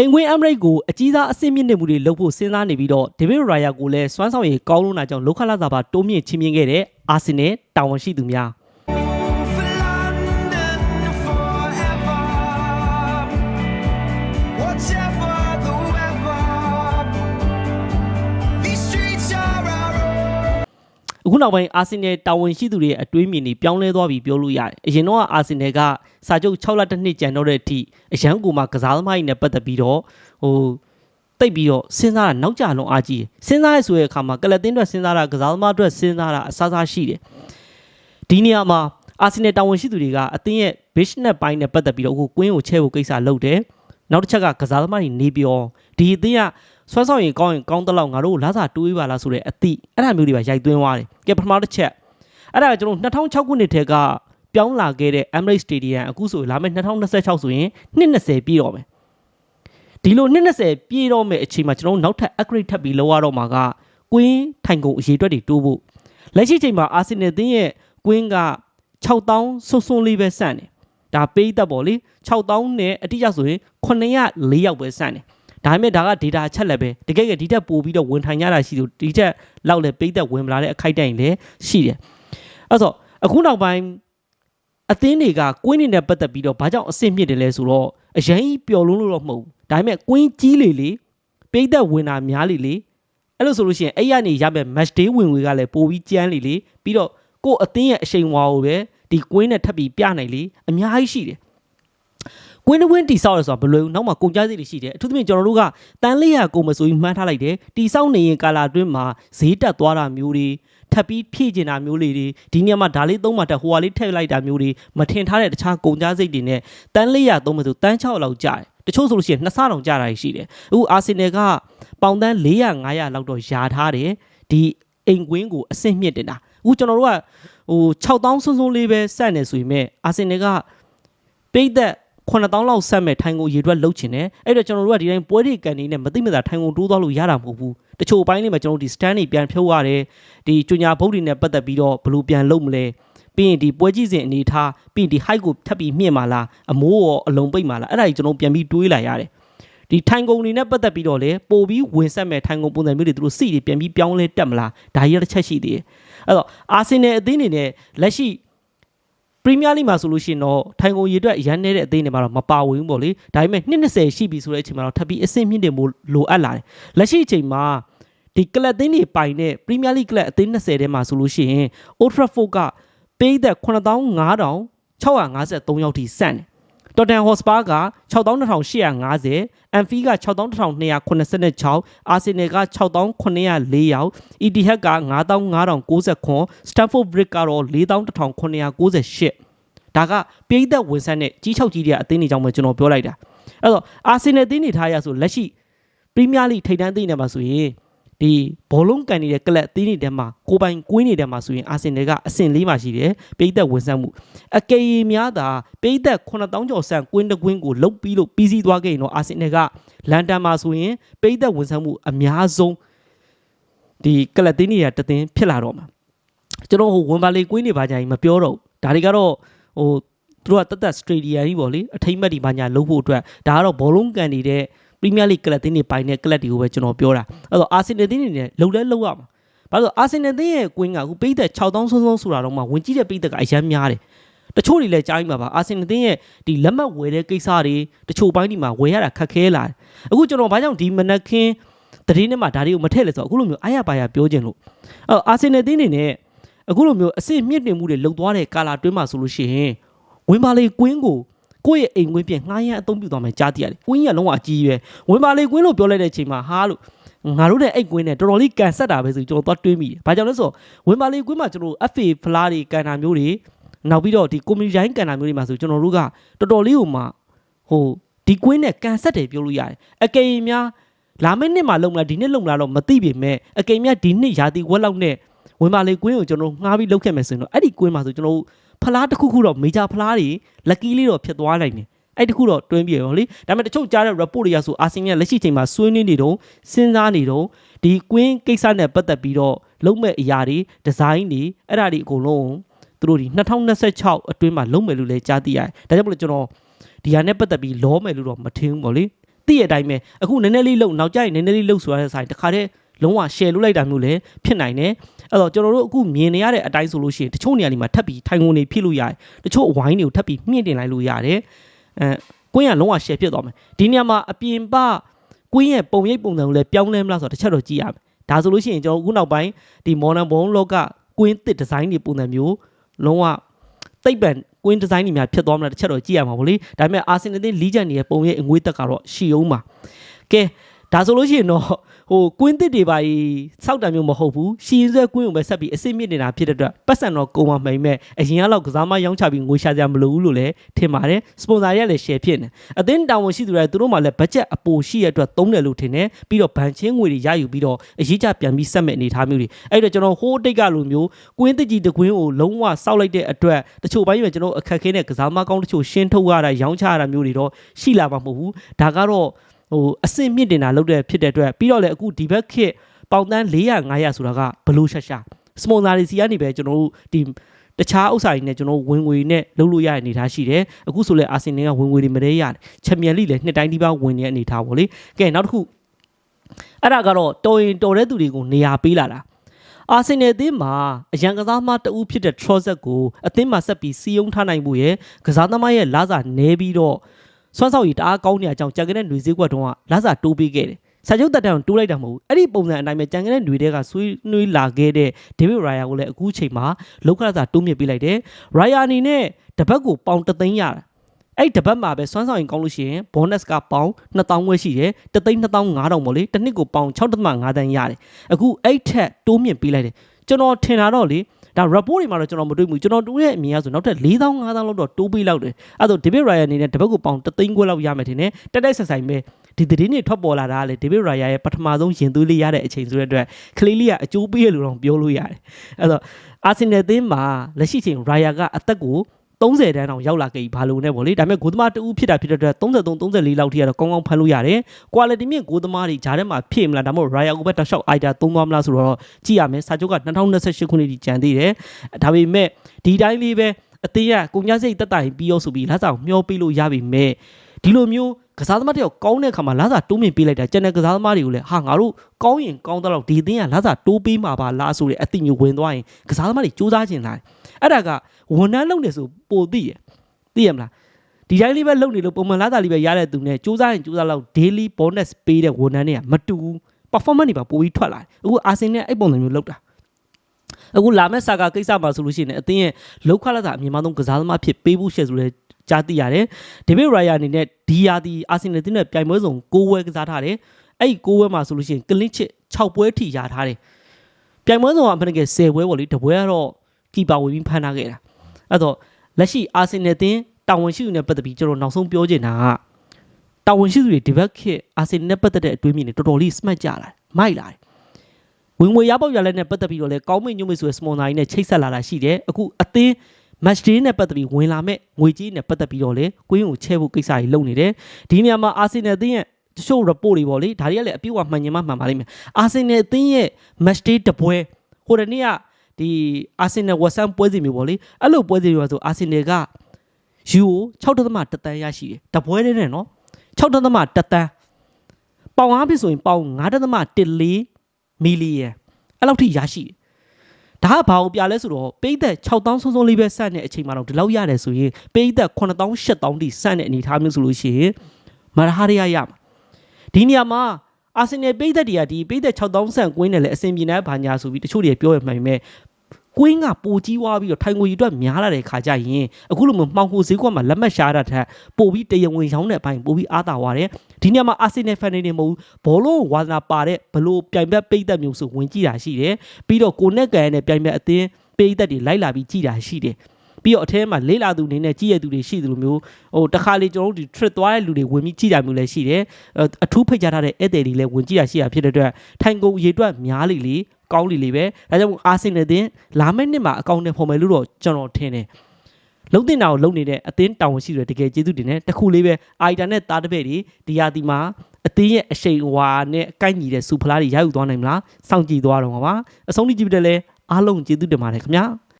အိမ်ကွင်းအမရိတ်ကိုအကြီးစားအဆင့်မြင့်နေမှုတွေလုပ်ဖို့စဉ်းစားနေပြီးတော့ဒေးဗစ်ရာယာကိုလည်းစွမ်းဆောင်ရည်ကောင်းလို့နာကြောင့်လောက်ခလာသာပါတိုးမြင့်ချင်းမြင့်ခဲ့တဲ့အာဆင်နယ်တာဝန်ရှိသူများ အခုနောက်ပိုင်းအာဆင်နယ်တာဝန်ရှိသူတွေရဲ့အတွေးမြင်တွေပြောင်းလဲသွားပြီပြောလို့ရတယ်အရင်တော့အာဆင်နယ်ကစာချုပ်6လတစ်နှစ်ကျန်တော့တဲ့အထိအရန်ကူမှာကစားသမားတွေနဲ့ပတ်သက်ပြီးတော့ဟိုတိတ်ပြီးတော့စဉ်းစားတာနောက်ကျလုံးအားကြီးတယ်စဉ်းစားရဆိုတဲ့အခါမှာကလပ်တင်းအတွက်စဉ်းစားတာကစားသမားအတွက်စဉ်းစားတာအစားစားရှိတယ်ဒီနေရာမှာအာဆင်နယ်တာဝန်ရှိသူတွေကအသင်းရဲ့ business ပိုင်းနဲ့ပတ်သက်ပြီးတော့အခုကွင်းကိုချဲဖို့ကိစ္စလုပ်တယ်နောက်တစ်ချက်ကကစားသမားတွေနေပြောဒီအသင်းက ဆွမ်းဆောင်ရင်ကောင်းရင်ကောင်းတဲ့လောက်ငါတို့ကိုလာစာတိုးပေးပါလားဆိုတဲ့အသည့်အဲ့ဒါမျိုးတွေပါရိုက်သွင်းသွားတယ်ကဲပထမတစ်ချက်အဲ့ဒါကကျွန်တော်2006ခုနှစ်ထဲကပြောင်းလာခဲ့တဲ့ Emirates Stadium အခုဆိုလာမယ့်2026ဆိုရင်220ပြည့်တော့မယ်ဒီလို220ပြည့်တော့မယ့်အချိန်မှာကျွန်တော်တို့နောက်ထပ် upgrade ထပ်ပြီးလောက်ရတော့မှာကကွင်းထိုင်ကုန်အရေးအတွက်တွေတိုးဖို့လက်ရှိချိန်မှာ Arsenal သင်းရဲ့ကွင်းက6000စွန်းစွန်းလေးပဲစန့်တယ်ဒါပေးသက်ပေါ့လေ6000နဲ့အတိအကျဆိုရင်904ယောက်ပဲစန့်တယ် ဒါပေမဲ့ဒါက data အချက်လက်ပဲတကယ်ကဒီတက်ပို့ပြီးတော့ဝင်ထိုင်ရတာရှိလို့ဒီတက်လောက်လဲပေးသက်ဝင်မလာတဲ့အခိုက်အတန့်လည်းရှိတယ်အဲ့တော့အခုနောက်ပိုင်းအသင်းတွေကကွင်းနေနဲ့ပတ်သက်ပြီးတော့ဘာကြောင့်အဆင့်မြင့်တယ်လဲဆိုတော့အရင်ပျော်လုံးလို့တော့မဟုတ်ဘူးဒါပေမဲ့ကွင်းကြီးလေလေပေးသက်ဝင်တာများလေလေအဲ့လိုဆိုလို့ရှိရင်အဲ့ရနေရမယ့် match day ဝင်ငွေကလည်းပိုပြီးကျန်းလေလေပြီးတော့ကို့အသင်းရဲ့အရှိန်အဝါကိုပဲဒီကွင်းနဲ့ထပ်ပြီးပြနိုင်လေအများကြီးရှိတယ် ကွင်းတစ်ကွင်းတိဆောက်ရဆိုတာဘယ်လိုလဲနောက်မှကုန်ကြစိတ်တွေရှိတယ်အထူးသဖြင့်ကျွန်တော်တို့ကတန်လေးရကုန်မဆိုပြီးမှန်းထားလိုက်တယ်တိဆောက်နေရင်ကာလာအတွင်းမှာဈေးတက်သွားတာမျိုးတွေထပ်ပြီးဖြည့်ကျင်တာမျိုးလေးတွေဒီနေရာမှာဒါလေးသုံးမှတက်ဟိုဟာလေးထည့်လိုက်တာမျိုးတွေမထင်ထားတဲ့တခြားကုန်ကြစိတ်တွေနဲ့တန်လေးရသုံးမဆိုတန်း6လောက်ကြာတယ်တချို့ဆိုလို့ရှိရင်နှစ်ဆတောင်ကြာတာရှိတယ်အခုအာဆင်နယ်ကပေါင်တန်း400 500လောက်တော့ယာထားတယ်ဒီအိမ်ကွင်းကိုအဆင့်မြင့်တင်တာအခုကျွန်တော်တို့ကဟို6000စွန်းစွန်းလေးပဲစက်နေဆိုရင်မဲ့အာဆင်နယ်ကပိတ်သက် 9000လောက်ဆက်မဲ့ထိုင်ကုန်ရေအတွက်လုပ်ချင်တယ်အဲ့တော့ကျွန်တော်တို့ကဒီတိုင်းပွဲတွေကန်နေနဲ့မသိမသာထိုင်ကုန်တိုးသွားလို့ရတာမဟုတ်ဘူးတချို့ပိုင်းတွေမှာကျွန်တော်တို့ဒီ stand တွေပြန်ဖြုတ်ရတယ်ဒီကျညာဘုတ်တွေနဲ့ပတ်သက်ပြီးတော့ဘယ်လိုပြန်လုပ်မလဲပြီးရင်ဒီပွဲကြည့်စဉ်အနေထားပြီးရင်ဒီ height ကိုထပ်ပြီးမြင့်ပါလားအမိုးရောအလုံးပိတ်ပါလားအဲ့ဒါကြီးကျွန်တော်ပြန်ပြီးတွေးလာရတယ်ဒီထိုင်ကုန်တွေနဲ့ပတ်သက်ပြီးတော့လေပို့ပြီးဝင်ဆက်မဲ့ထိုင်ကုန်ပုံစံမျိုးတွေသူတို့စီတွေပြန်ပြီးပြောင်းလဲတက်မလားဒါကြီးရတစ်ချက်ရှိသေးတယ်အဲ့တော့အာဆင်နယ်အသင်းတွေနဲ့လက်ရှိ ရီးမီးယားလိမှာဆိုလို့ရှိရင်တော့ထိုင်ကုန်ရေအတွက်ရန်နေတဲ့အသင်းတွေမှာတော့မပါဝင်ဘူးပေါ့လေဒါပေမဲ့220ရှိပြီဆိုတဲ့အချိန်မှာတော့ထပ်ပြီးအဆင့်မြင့်တင်ဖို့လိုအပ်လာတယ်လက်ရှိအချိန်မှာဒီကလပ်အသင်းတွေပိုင်တဲ့ပရီးမီးယားလိကလပ်အသင်း20ထဲမှာဆိုလို့ရှိရင် Old Trafford ကပေးသက်95,653ယောက်ထိစန့်တယ် တော်တန်ဟော့စပါက62,850အန်ဖီက62,286အာဆင်နယ်က6,904ယောက်အီတီဟက်က9,590စတန်ဖို့ဘရစ်ကတော့4,198ဒါကပြည်သက်ဝင်ဆန်းတဲ့ကြီးချုပ်ကြီးတွေကအသင်းတွေကြောင့်ပဲကျွန်တော်ပြောလိုက်တာအဲ့တော့အာဆင်နယ်အသင်းတွေထားရဆိုလက်ရှိပရီးမီးယားလိထိပ်တန်းအသင်းတွေမှာဆိုရင် ဒီဘောလုံးကန်နေတဲ့ကလပ်အသင်းတွေထဲမှာကိုပိုင်ကွင်းတွေထဲမှာဆိုရင်အာဆင်နယ်ကအဆင့်၄မှာရှိတယ်ပြည်သက်ဝင်ဆန်းမှုအကေရီများသာပိတ်သက်9000ကျော်ဆန်ကွင်းတစ်ကွင်းကိုလုတ်ပြီးလို့ပြီးစီးသွားခဲ့ရင်တော့အာဆင်နယ်ကလန်ဒန်မှာဆိုရင်ပိတ်သက်ဝန်ဆောင်မှုအများဆုံးဒီကလပ်တင်းတွေကတသင်းဖြစ်လာတော့မှာကျွန်တော်ဟိုဝန်ပါလေကွင်းတွေပါကြရင်မပြောတော့ဘူးဒါတွေကတော့ဟိုသူတို့ကတသက်စတရေဒီယာကြီးပေါ့လေအထိမ့်မက်ဒီပါညာလုတ်ဖို့အတွက်ဒါကတော့ဘောလုံးကန်နေတဲ့ ပရီးမီးယားလိကလပ်တင်းတွေပိုင်တဲ့ကလပ်တွေကိုပဲကျွန်တော်ပြောတာအဲ့တော့အာဆင်နယ်တင်းတွေနဲ့လုံလဲလုံရမှာဘာလို့လဲအာဆင်နယ်တင်းရဲ့ကွင်းကအခုပိတ်သက်6000ဆုံးဆုံးဆိုတာတော့မှဝင်ကြည့်တဲ့ပိတ်သက်ကအရန်များတယ်တချို့တွေလည်းကြားမှာပါအာဆင်နယ်တင်းရဲ့ဒီလက်မှတ်ဝယ်တဲ့ကိစ္စတွေတချို့ပိုင်းဒီမှာဝယ်ရတာခက်ခဲလာတယ်အခုကျွန်တော်ဘာကြောင့်ဒီမနက်ခင်းတတိနဲ့မှဒါတွေကိုမထည့်လဲဆိုတော့အခုလိုမျိုးအားရပါရပြောခြင်းလို့အဲ့အာဆင်နယ်တင်းတွေနဲ့အခုလိုမျိုးအစ်စ်မြင့်တင်မှုတွေလုံသွားတဲ့ကာလာတွင်းမှာဆိုလို့ရှိရင်ဝင်ပါလေကွင်းကို ကိုယ့်ရဲ့အိမ်ကွင်းပြင်ငှားရမ်းအသုံးပြုသွားမယ်ကြားသိရတယ်။ကွင်းကြီးကလုံးဝအကြီးပဲ။ဝင်ပါလေကွင်းလို့ပြောလိုက်တဲ့အချိန်မှာဟာလို့ငါတို့တဲ့အိတ်ကွင်းနဲ့တော်တော်လေးကန်ဆက်တာပဲဆိုကျွန်တော်သွားတွေးမိတယ်။ဘာကြောင့်လဲဆိုတော့ဝင်ပါလေကွင်းမှာကျွန်တော် FA ဖလားတွေကန်တာမျိုးတွေနောက်ပြီးတော့ဒီကွန်မြူနီတိုင်းကန်တာမျိုးတွေမှာဆိုကျွန်တော်တို့ကတော်တော်လေးဟိုမှာဟိုဒီကွင်းနဲ့ကန်ဆက်တယ်ပြောလို့ရတယ်။အကယ်၍များလာမယ့်နှစ်မှာလုံမလားဒီနှစ်လုံမလားတော့မသိပေမဲ့အကယ်၍များဒီနှစ်ရာသီဝက်လောက်နဲ့ဝင်ပါလေကွင်းကိုကျွန်တော်ငှားပြီးလုပ်ခဲ့မယ်ဆိုရင်တော့အဲ့ဒီကွင်းမှာဆိုကျွန်တော် ဖလားတစ်ခုခုတော့မေဂျာဖလားတွေလက်ကီးလေးတော့ဖြစ်သွားနိုင်တယ်အဲ့တခုတော့တွင်းပြရောလေဒါပေမဲ့တချို့ကြားတဲ့ report တွေကဆိုအာဆင်နယ်လက်ရှိချိန်မှာဆွေးနွေးနေတော့စဉ်းစားနေတော့ဒီကွင်းကိစ္စနဲ့ပတ်သက်ပြီးတော့လုံးမဲ့အရာတွေဒီဇိုင်းတွေအဲ့ဒါတွေအကုန်လုံးသူတို့ဒီ2026အတွင်းမှာလုံးမယ်လို့လည်းကြားသိရတယ်ဒါကြောင့်မလို့ကျွန်တော်ဒီဟာနဲ့ပတ်သက်ပြီးလောမယ်လို့တော့မထင်ဘူးပေါ့လေသိရတဲ့အတိုင်းပဲအခုနည်းနည်းလေးလုံနောက်ကျရင်နည်းနည်းလေးလုံဆိုရတဲ့ဆိုင်တခါတည်း လုံးဝ share လုပ်လိုက်တာမျိုးလည်းဖြစ်နိုင်တယ်အဲ့တော့ကျွန်တော်တို့အခုမြင်နေရတဲ့အတိုင်းဆိုလို့ရှိရင်တချို့နေရာတွေမှာထပ်ပြီးထိုင်ကုန်နေဖြစ်လို့ရတယ်တချို့အဝိုင်းတွေကိုထပ်ပြီးမြင့်တင်လိုက်လို့ရတယ်အဲကွင်းကလုံးဝ share ဖြစ်သွားမယ်ဒီနေရာမှာအပြင်ပကွင်းရဲ့ပုံရိပ်ပုံစံကိုလည်းပြောင်းလဲမလားဆိုတော့တစ်ချက်တော့ကြည့်ရမယ်ဒါဆိုလို့ရှိရင်ကျွန်တော်အခုနောက်ပိုင်းဒီ modern bone လောကကွင်းတစ်ဒီဇိုင်းတွေပုံစံမျိုးလုံးဝသိပ်ပံကွင်းဒီဇိုင်းတွေများဖြစ်သွားမလားတစ်ချက်တော့ကြည့်ရမှာပေါ့လေဒါပေမဲ့အာဆင်နယ်တင်လီဂျန်တွေရဲ့ပုံရိပ်အငွေးတက်ကတော့ရှီအောင်ပါကဲ ဒါဆိုလို့ရှိရင်တော့ဟိုကွင်းတစ်တွေပါစောက်တံမျိုးမဟုတ်ဘူးရှီရင်ဆွဲကွင်းကိုပဲဆက်ပြီးအစ်စ်မြင့်နေတာဖြစ်တဲ့အတွက်ပတ်စံတော့ကုန်မှမိန်မဲ့အရင်ကတော့ကစားမရောင်းချပြီးငွေရှာကြမလို့ဘူးလို့လည်းထင်ပါတယ်စပွန်ဆာတွေကလည်း share ဖြစ်နေအသင်းတာဝန်ရှိသူတွေသူတို့မှလည်း budget အပိုရှိရတဲ့အတွက်သုံးတယ်လို့ထင်တယ်ပြီးတော့ဗန်ချင်းငွေတွေရယူပြီးတော့အရေးကြပြန်ပြီးဆက်မဲ့အနေထားမျိုးတွေအဲ့တော့ကျွန်တော်ဟိုးတိတ်ကလိုမျိုးကွင်းတစ်ကြီးတစ်ကွင်းကိုလုံးဝစောက်လိုက်တဲ့အတွက်တချို့ဘိုင်းမှာကျွန်တော်အခက်ခဲနဲ့ကစားမကောင်းတချို့ရှင်းထုတ်ရတာရောင်းချရတာမျိုးတွေတော့ရှိလာမှာမဟုတ်ဘူးဒါကတော့ ဟိုအဆင့်မြင့်တင်တာလုပ်တဲ့ဖြစ်တဲ့အတွက်ပြီးတော့လည်းအခုဒီဘက်ခေတ်ပေါင်တန်း400 500ဆိုတာကဘလို့ရှာရှာစပွန်ဆာတွေစီကနေပဲကျွန်တော်တို့ဒီတခြားဥစ္စာတွေနဲ့ကျွန်တော်ဝင်ငွေနဲ့လုပ်လို့ရတဲ့အနေအထားရှိတယ်အခုဆိုလဲအာဆင်နယ်ကဝင်ငွေတွေမရဲရတယ်ချန်ပီယံလိလည်းနှစ်တိုင်းဒီပါဝင်နေတဲ့အနေအထားပေါ့လေကဲနောက်တစ်ခုအဲ့ဒါကတော့တော်ရင်တော်တဲ့သူတွေကိုနေရာပေးလာတာအာဆင်နယ်အသင်းမှာအရန်ကစားမတအူးဖြစ်တဲ့ Trozet ကိုအသင်းမှာဆက်ပြီးစီယုံထားနိုင်ဖို့ရယ်ကစားသမားရဲ့လာစာနဲပြီးတော့ စွမ်းဆောင်ရည်တအားကောင်းနေတဲ့အကြောင်းကြံကတဲ့ຫນွေစည်းကွက်တုန်းကလာစာတိုးပေးခဲ့တယ်စာချုပ်တက်တန်းတိုးလိုက်တာမဟုတ်ဘူးအဲ့ဒီပုံစံအတိုင်းပဲကြံကတဲ့ຫນွေတွေကဆွေးနွေးလာခဲ့တဲ့ဒေးဗစ်ရာယာကိုလည်းအခုချိန်မှာလောက်ခလာစာတိုးမြင့်ပေးလိုက်တယ်ရာယာအနေနဲ့တပတ်ကိုပေါင်တသိန်းရတာအဲ့တပတ်မှာပဲစွမ်းဆောင်ရင်ကောင်းလို့ရှိရင် bonus ကပေါင်2000ဝဲရှိတယ်တသိန်း2500ပေါ့လေတစ်နှစ်ကိုပေါင်6.5တန်းရတယ်အခုအဲ့ထက်တိုးမြင့်ပေးလိုက်တယ်ကျွန်တော်ထင်တာတော့လေ ဒါ report တွေမှာတော့ကျွန်တော်မတွေ့ဘူးကျွန်တော်တူရဲ့အမြင်အရဆိုနောက်ထပ်4000 5000လောက်တော့တိုးပေးလောက်တယ်အဲ့ဒါ David Ryan အနေနဲ့တပတ်ကိုပေါင်3သိန်းခွဲလောက်ရမယ်ထင်တယ်တက်တက်ဆက်ဆိုင်ပဲဒီသတင်းတွေထွက်ပေါ်လာတာကလေ David Ryan ရဲ့ပထမဆုံးရင်သွေးလေးရတဲ့အချိန်ဆိုတဲ့အတွက်ကလေးလေးကအကျိုးပေးရလို့တော့ပြောလို့ရတယ်အဲ့တော့ Arsenal အသင်းမှာလက်ရှိချိန် Ryan ကအသက်ကို 30တန်းအောင်ရောက်လာခဲ့ပြီဘာလို့လဲပေါ့လေဒါပေမဲ့ဂိုးသမားတူဖြစ်တာဖြစ်တဲ့အတွက်33 34လောက်ထိကတော့ကောင်းကောင်းဖန်လို့ရတယ် quality မြင့်ဂိုးသမားတွေဂျားထဲမှာဖြစ်မလားဒါမှမဟုတ် Ryan ကိုပဲတောက်လျှောက် idea သုံးသွားမလားဆိုတော့ကြည့်ရမယ်စာချုပ်က2028ခုနှစ်ထိကျန်သေးတယ်ဒါပေမဲ့ဒီတိုင်းလေးပဲအသေးရကုန်ကြစိတ်တက်တိုင်ပြီးရောဆိုပြီးလက်ဆောင်မျောပေးလို့ရပြီမဲ့ဒီလိုမျိုး ကစားသမားတယောက်ကောင်းတဲ့အခါမှာလာစာတိုးမြင့်ပေးလိုက်တာကျန်တဲ့ကစားသမားတွေကိုလည်းဟာငါတို့ကောင်းရင်ကောင်းတော့ဒီအသင်းကလာစာတိုးပေးမှာပါလားဆိုတဲ့အသိမျိုးဝင်သွားရင်ကစားသမားတွေစူးစမ်းချင်လာတယ်အဲ့ဒါကဝန်ထမ်းလုပ်နေဆိုပိုသိရသိရမလားဒီတိုင်းလေးပဲလုပ်နေလို့ပုံမှန်လာစာလေးပဲရတဲ့သူနဲ့စူးစမ်းရင်စူးစမ်းလောက် daily bonus ပေးတဲ့ဝန်ထမ်းတွေကမတူဘူး performance တွေပါပိုပြီးထွက်လာတယ်အခုအာဆင်နယ်အဲ့ပုံစံမျိုးလုပ်တာအခုလာမဲ့ဆာကာကိစ္စမှာဆိုလို့ရှိရင်အသင်းရဲ့လောက်ခလာတာအမြင့်မားဆုံးကစားသမားဖြစ်ပေးဖို့ရှေ့ဆိုလဲ ကြားသိရတယ်ဒေးဗစ်ရာယာအနေနဲ့ဒီယာဒီအာဆင်နယ်တင်းနဲ့ပြိုင်ပွဲစုံ6ပွဲကစားထားတယ်အဲ့ဒီ6ပွဲမှာဆိုလို့ရှိရင်ကလင်းချစ်6ပွဲထိရထားတယ်ပြိုင်ပွဲစုံကအမှန်တကယ်10ပွဲပေါ့လေတပွဲကတော့ကီပါဝင်ပြီးဖန်ထားခဲ့တာအဲ့တော့လက်ရှိအာဆင်နယ်တင်းတာဝန်ရှိသူနဲ့ပတ်သက်ပြီးကျွန်တော်နောက်ဆုံးပြောချင်တာကတာဝန်ရှိသူတွေဒီဘက်ခေတ်အာဆင်နယ်နဲ့ပတ်သက်တဲ့အတွေးမြင်တွေတော်တော်လေးစမတ်ကြလာတယ်မိုက်လာတယ်ဝင်ငွေရပေါက်ရလဲနဲ့ပတ်သက်ပြီးတော့လဲကောင်းမင်းညွှန်မဆိုတဲ့စမွန်နာကြီးနဲ့ချိတ်ဆက်လာတာရှိတယ်အခုအသင်း match day နဲ့ပတ်သက်ပြီးဝင်လာမဲ့ငွေကြီးနဲ့ပတ်သက်ပြီးတော့လေကွင်းကိုချဲဖို့ကိစ္စကြီးလုပ်နေတယ်ဒီနေရာမှာအာဆင်နယ်အသင်းရဲ့တချို့ report တွေပေါ့လေဒါတွေကလည်းအပြည့်အဝမှန်ညင်မှမှန်ပါလိမ့်မယ်အာဆင်နယ်အသင်းရဲ့ match day တပွဲဟိုတနေ့ကဒီအာဆင်နယ်ဝက်ဆမ်ပွဲစီမျိုးပေါ့လေအဲ့လိုပွဲစီမျိုးဆိုအာဆင်နယ်ကယူကို6.1တန်းရရှိတယ်တပွဲတည်းနဲ့နော်6.1တန်းပေါင်အားဖြစ်ဆိုရင်ပေါင်9.14မီလီယံအဲ့လောက်ထိရရှိတယ် ဒါကဘာကိုပြလဲဆိုတော့ပိတ်သက်6000ဆုံးဆုံးလေးပဲစတဲ့တဲ့အချိန်မှာတော့ဒီလောက်ရတယ်ဆိုရင်ပိတ်သက်9000 8000တိစတဲ့အနေအထားမျိုးဆိုလို့ရှိရင်မရဟာရရရမှာဒီနေရာမှာအာဆင်နယ်ပိတ်သက်တွေကဒီပိတ်သက်6000ဆန့်ကွင်းနဲ့လည်းအဆင်ပြေနေဘာညာဆိုပြီးတချို့တွေပြောရမှန်ပေမဲ့ ကွင်းကပိုကြီးွားပြီးတော့ထိုင်ငွေကြီးအတွက်များလာတဲ့ခါကျရင်အခုလိုမျိုးမှောင်ခိုဈေးကွက်မှာလက်မှတ်ရှားတာထက်ပိုပြီးတရဝင်ရောင်းတဲ့အပိုင်းပိုပြီးအားသာသွားတယ်ဒီနေရာမှာအာဆင်နယ်ဖန်တွေနေမဟုတ်ဘူးဘောလုံးဝါသနာပါတဲ့ဘလို့ပြိုင်ဘက်ပိတ်သက်မျိုးဆိုဝင်ကြည့်တာရှိတယ်ပြီးတော့ကိုနဲ့ကန်နဲ့ပြိုင်ဘက်အသင်းပိတ်သက်တွေလိုက်လာပြီးကြည့်တာရှိတယ်ပြီးတော့အထဲမှာလေးလာသူအနေနဲ့ကြည့်ရသူတွေရှိသလိုမျိုးဟိုတခါလေကျွန်တော်တို့ဒီ trip သွားတဲ့လူတွေဝင်ပြီးကြည့်တာမျိုးလည်းရှိတယ်အထူးဖိတ်ကြားထားတဲ့ဧည့်သည်တွေလည်းဝင်ကြည့်တာရှိတာဖြစ်တဲ့အတွက်ထိုင်ကုန်ရေတွက်များလေလေ ကောင်းလေလေပဲဒါကြောင့်အာဆင်နယ်တင်လာမယ့်နှစ်မှာအကောင့်နဲ့ဖော်မယ်လို့တော့ကျွန်တော်ထင်တယ်လုံးတင်တာကိုလုံးနေတဲ့အသင်းတာဝန်ရှိတယ်တကယ်ကျေးဇူးတင်တယ်တခုလေးပဲအိုင်တာနဲ့တားတပည့်တွေဒီယာတီမှာအသင်းရဲ့အရှိန်အဝါနဲ့အကိုက်ညီတဲ့စူဖလားတွေရယူသွားနိုင်မလားစောင့်ကြည့်သွားတော့မှာပါအဆုံးထိကြည့်ပြတယ်လဲအားလုံးကျေးဇူးတင်ပါတယ်ခင်ဗျာ